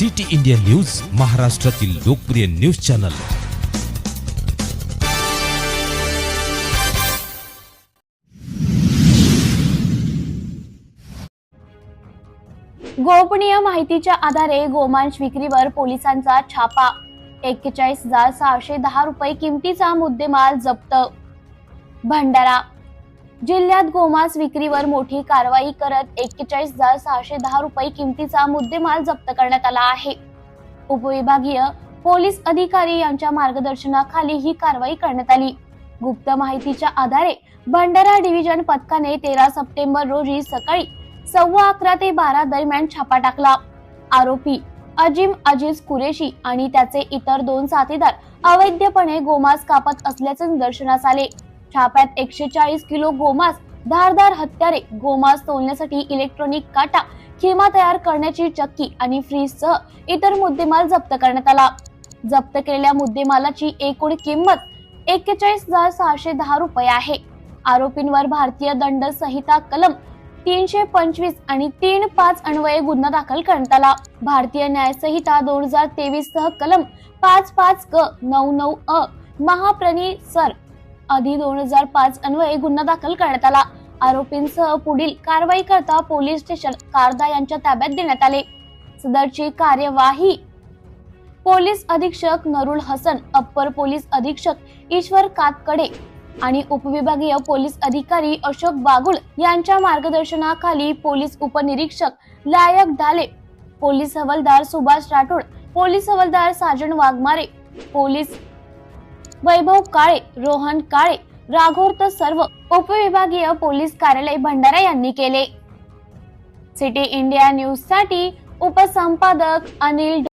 City India news महाराष्ट्रातील लोकप्रिय news channel. गोपनीय माहितीच्या आधारे गोमांस विक्रीवर पोलिसांचा छापा. एक्केचाळीस हजार सहाशे दहा रुपये किमतीचा मुद्देमाल जप्त. भंडारा जिल्ह्यात गोमांस विक्रीवर मोठी कारवाई करत एक्केचाळीस हजार सहाशे दहा रुपये किमतीचा मुद्देमाल जप्त करण्यात आला आहे. उपविभागीय पोलीस अधिकारी यांच्या मार्गदर्शनाखाली ही कारवाई करण्यात आली. गुप्त माहितीच्या आधारे भंडारा डिव्हिजन पथकाने तेरा सप्टेंबर रोजी सकाळी सव्वा अकरा ते बारा दरम्यान छापा टाकला. आरोपी अजिम अजीज कुरेशी आणि त्याचे इतर दोन साथीदार अवैधपणे गोमांस कापत असल्याचे निदर्शनास आले. छाप्यात एकशे चाळीस किलो गोमास धारदार हत्यारे गोमास तोलण्यासाठी इलेक्ट्रॉनिक काटा खिमा तयार करण्याची चक्की आणि फ्रीजसह इतर मुद्देमाल जप्त करण्यात आला. जप्त केलेल्या मुद्देमालाची एकूण किंमत एक्केचाळीस हजार सहाशे दहा रुपये आहे. आरोपींवर भारतीय दंड संहिता कलम तीनशे पंचवीस आणि तीन पाच अन्वये गुन्हा दाखल करण्यात आला. भारतीय न्याय संहिता दोन हजार तेवीस सह कलम पाच पाच क नऊ नऊ अ महाप्रणी सर आधी दोन हजार पाच अन्वये गुन्हा दाखल करण्यात आला. आरोपींसह पुढील कारवाई करता पोलीस स्टेशन कारदा यांच्या ताब्यात देण्यात आले. सदरची कार्यवाही पोलीस अधीक्षक नरुल हसन अप्पर पोलीस अधीक्षक ईश्वर कातकडे आणि उपविभागीय पोलीस अधिकारी अशोक बागुल यांच्या मार्गदर्शनाखाली पोलीस उपनिरीक्षक लायक ढाले पोलीस हवालदार सुभाष राठोड पोलीस हवालदार साजन वाघमारे पोलीस वैभव काळे रोहन काळे राघोर्त सर्व उपविभागीय पोलीस कार्यालय भंडारा यांनी केले. सिटी इंडिया न्यूजसाठी उपसंपादक अनिल